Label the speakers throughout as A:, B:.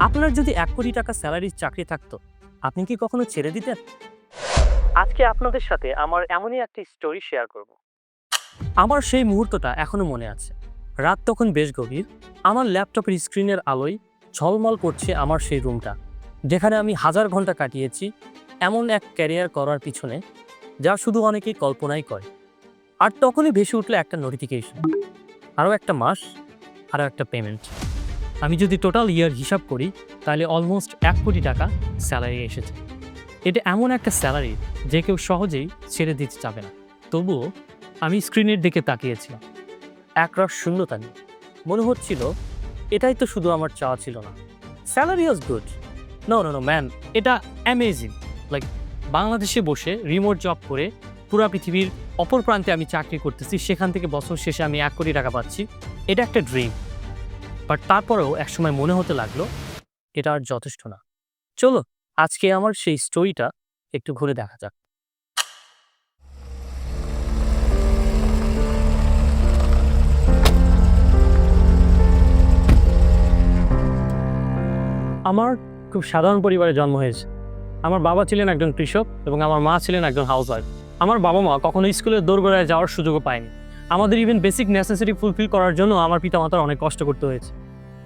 A: আপনার যদি এক কোটি টাকা স্যালারির চাকরি থাকতো আপনি কি কখনো ছেড়ে দিতেন? আজকে আপনাদের সাথে আমার এমনই একটি স্টোরি শেয়ার করব। আমার সেই মুহূর্তটা এখনও মনে আছে। রাত তখন বেশ গভীর। আমার ল্যাপটপের স্ক্রিনের আলোয় ঝলমল করছে আমার সেই রুমটা যেখানে আমি হাজার ঘণ্টা কাটিয়েছি এমন এক ক্যারিয়ার করার পিছনে যা শুধু অনেকেই কল্পনাই করে। আর তখনই ভেসে উঠল একটা নোটিফিকেশন আরও একটা মাস আরও একটা পেমেন্ট আমি যদি টোটাল ইয়ার হিসাব করি, তাহলে অলমোস্ট এক কোটি টাকা স্যালারি এসেছে। এটা এমন একটা স্যালারি যে কেউ সহজেই ছেড়ে দিতে চাবে না। তবুও আমি স্ক্রিনের দিকে তাকিয়েছিলাম। একরাশ শূন্যতা নিয়ে। মনে হচ্ছিল, এটাই তো শুধু আমার চাওয়া ছিল না। Salary was good no no no man এটা অ্যামেজিং লাইক বাংলাদেশে বসে রিমোট জব করে পুরা পৃথিবীর অপর প্রান্তে আমি চাকরি করতেছি, সেখান থেকে বছর শেষে আমি এক কোটি টাকা পাচ্ছি। এটা একটা ড্রিম বাট তারপরেও একসময় মনে হতে লাগল, এটা আর যথেষ্ট না। চলো আজকে আমার সেই স্টোরিটা একটু ঘুরে দেখা যাক। আমার খুব সাধারণ পরিবারে জন্ম হয়েছে। আমার বাবা ছিলেন একজন কৃষক এবং আমার মা ছিলেন একজন হাউসওয়াইফ আমার বাবা মা কখনো স্কুলে দৌড়গোড়ায় যাওয়ার সুযোগও পায়নি। আমাদের ইভেন বেসিক নেসেসারি ফুলফিল করার জন্য আমার পিতামাতার অনেক কষ্ট করতে হয়েছে।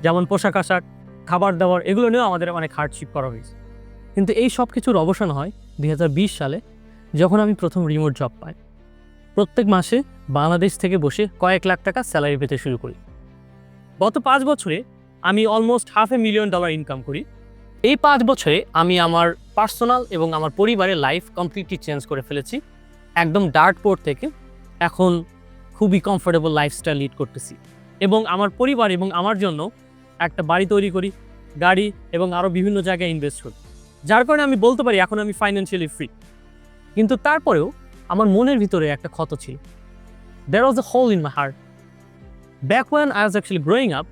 A: যেমন পোশাক আশাক, খাবার দাবার, এগুলো নিয়েও আমাদের অনেক হার্ডশিপ করা হয়েছে। কিন্তু এই সব কিছুর অবসান হয় দুই হাজার বিশ সালে, যখন আমি প্রথম রিমোট জব পাই। প্রত্যেক মাসে বাংলাদেশ থেকে বসে কয়েক লাখ টাকা স্যালারি পেতে শুরু করি। গত পাঁচ বছরে আমি almost half a million dollar income করি। এই পাঁচ বছরে আমি আমার পার্সোনাল এবং আমার পরিবারের লাইফ কমপ্লিটলি চেঞ্জ করে ফেলেছি। একদম ডার্ট পোর্ট থেকে। এখন খুবই কমফোর্টেবল লাইফস্টাইল লিড করতেছি। এবং আমার পরিবার এবং আমার জন্য একটা বাড়ি তৈরি করি, গাড়ি এবং আরও বিভিন্ন জায়গায় ইনভেস্ট করি। যার কারণে আমি বলতে পারি এখন আমি ফাইন্যান্সিয়ালি ফ্রি কিন্তু তারপরেও আমার মনের ভিতরে একটা ক্ষত ছিল। There was a hole in my heart back when I was actually growing up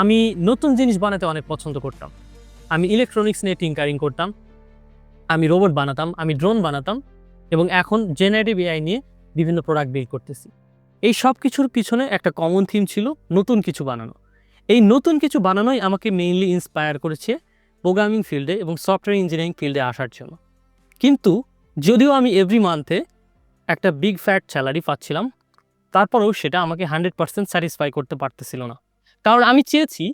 A: আমি নতুন জিনিস বানাতে অনেক পছন্দ করতাম। আমি ইলেকট্রনিক্স নিয়ে টিঙ্কারিং করতাম। আমি রোবট বানাতাম, আমি ড্রোন বানাতাম এবং এখন জেনারেটিভ এআই নিয়ে বিভিন্ন প্রোডাক্ট বিল্ড করতেছি। এই সব কিছুর পিছনে একটা কমন থিম ছিল, নতুন কিছু বানানো। এই নতুন কিছু বানানোই আমাকে মেইনলি ইন্সপায়ার করেছে প্রোগ্রামিং ফিল্ডে এবং সফটওয়্যার ইঞ্জিনিয়ারিং ফিল্ডে আসার জন্য। কিন্তু যদিও আমি এভরি মান্থে একটা বিগ ফ্যাট স্যালারি পাচ্ছিলাম, তারপরেও সেটা আমাকে হান্ড্রেড পার্সেন্ট স্যাটিসফাই করতে পারতেছিল না। কারণ আমি চেয়েছি,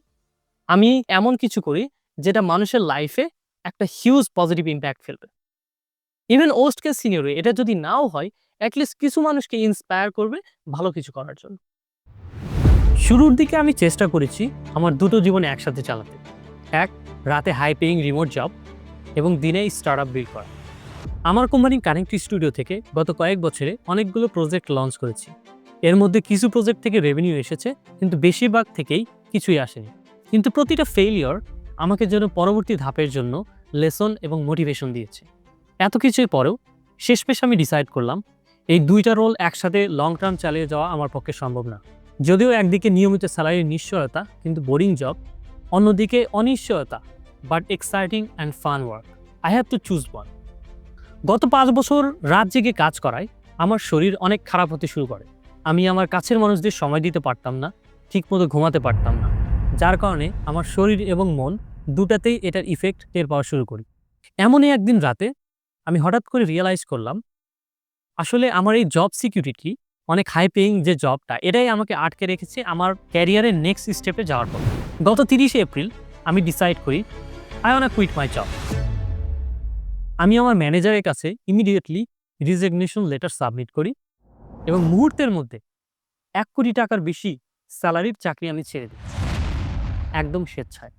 A: আমি এমন কিছু করি যেটা মানুষের লাইফে একটা হিউজ পজিটিভ ইম্প্যাক্ট ফেলবে। ইভেন ওস্ট কেস সিনিয়রে এটা যদি নাও হয় অ্যাটলিস্ট কিছু মানুষকে ইন্সপায়ার করবে ভালো কিছু করার জন্য। শুরুর দিকে আমি চেষ্টা করেছি আমার দুটো জীবনে একসাথে চালাতে। এক, রাতে হাই পেইং রিমোট জব এবং দিনে স্টার্ট আপ বিল্ড করা। আমার কোম্পানি কানেক্ট স্টুডিও থেকে গত কয়েক বছরে অনেকগুলো প্রজেক্ট লঞ্চ করেছি। এর মধ্যে কিছু প্রজেক্ট থেকে রেভিনিউ এসেছে, কিন্তু বেশিরভাগ থেকেই কিছুই আসেনি। কিন্তু প্রতিটা ফেইলিয়র আমাকে যেন পরবর্তী ধাপের জন্য লেসন এবং মোটিভেশন দিয়েছে। এত কিছুর পরেও শেষমেশ আমি ডিসাইড করলাম এই দুইটা রোল একসাথে লং টার্ম চালিয়ে যাওয়া আমার পক্ষে সম্ভব না। যদিও একদিকে নিয়মিত স্যালারির নিশ্চয়তা, কিন্তু বোরিং জব অন্যদিকে অনিশ্চয়তা but exciting and fun work I have to choose one গত পাঁচ বছর রাত জেগে কাজ করায় আমার শরীর অনেক খারাপ হতে শুরু করে। আমি আমার কাছের মানুষদের সময় দিতে পারতাম না, ঠিকমতো ঘুমাতে পারতাম না। যার কারণে আমার শরীর এবং মন দুটাতেই এটার ইফেক্ট টের পাওয়া শুরু করি। এমনই একদিন রাতে আমি হঠাৎ করে রিয়েলাইজ করলাম আসলে আমার এই জব সিকিউরিটি অনেক হাই পেইং যে জবটা এটাই আমাকে আটকে রেখেছে আমার ক্যারিয়ারের নেক্সট স্টেপে যাওয়ার পর গত তিরিশে এপ্রিল আমি ডিসাইড করি I want quit my job আমি আমার ম্যানেজারের কাছে ইমিডিয়েটলি রিজিগনেশন লেটার সাবমিট করি এবং মুহূর্তের মধ্যে এক কোটি টাকার বেশি স্যালারির চাকরি আমি ছেড়ে দিই। একদম স্বেচ্ছায়।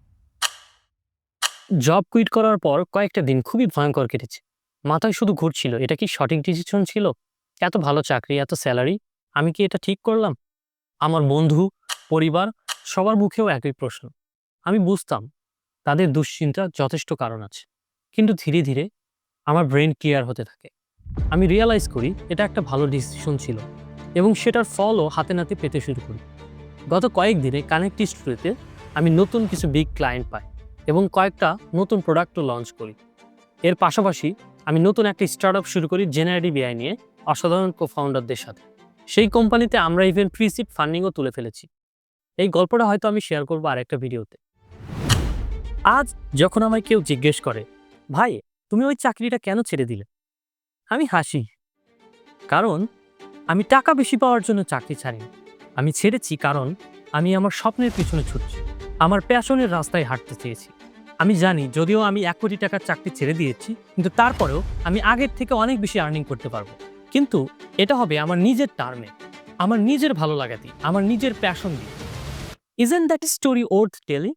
A: জব কুইট করার পর কয়েকটা দিন খুবই ভয়ঙ্কর কেটেছে। মাথায় শুধু ঘুরছিল, এটা কি সঠিক ডিসিশন ছিল? এত ভালো চাকরি, এত স্যালারি আমি কি এটা ঠিক করলাম? আমার বন্ধু, পরিবার, সবার মুখেও একই প্রশ্ন। আমি বুঝতাম, তাদের দুশ্চিন্তা যথেষ্ট কারণ আছে। কিন্তু ধীরে ধীরে, আমার ব্রেন ক্লিয়ার হতে থাকে। আমি রিয়েলাইজ করি, এটা একটা ভালো ডিসিশন ছিল এবং সেটার ফলও হাতে নাতে পেতে শুরু করি। গত কয়েকদিনে কানেক্ট স্টুডিওতে আমি নতুন কিছু বিগ ক্লায়েন্ট পাই এবং কয়েকটা নতুন প্রোডাক্টও লঞ্চ করি। এর পাশাপাশি আমি নতুন একটা স্টার্ট আপ শুরু করি জেনারেটিভ এআই নিয়ে, অসাধারণ কো ফাউন্ডারদের সাথে। সেই কোম্পানিতে আমরা ইভেন প্রি সিট ফান্ডিংও তুলে ফেলেছি। এই গল্পটা হয়তো আমি শেয়ার করব আরেকটা ভিডিওতে আজ যখন আমায় কেউ জিজ্ঞেস করে, ভাই, তুমি ওই চাকরিটা কেন ছেড়ে দিলে? আমি হাসি। কারণ, আমি টাকা বেশি পাওয়ার জন্য চাকরি ছাড়িনি। আমি ছেড়েছি কারণ, আমি আমার স্বপ্নের পিছনে ছুটছি। আমার প্যাশনের রাস্তায় হাঁটতে চেয়েছি। আমি জানি যদিও আমি এক কোটি টাকার চাকরি ছেড়ে দিয়েছি, কিন্তু তারপরেও আমি আগের থেকে অনেক বেশি আর্নিং করতে পারব। কিন্তু এটা হবে আমার নিজের টার্মে। আমার নিজের ভালো লাগাতেই আমার নিজের প্যাশন দিয়ে। Isn't that story worth telling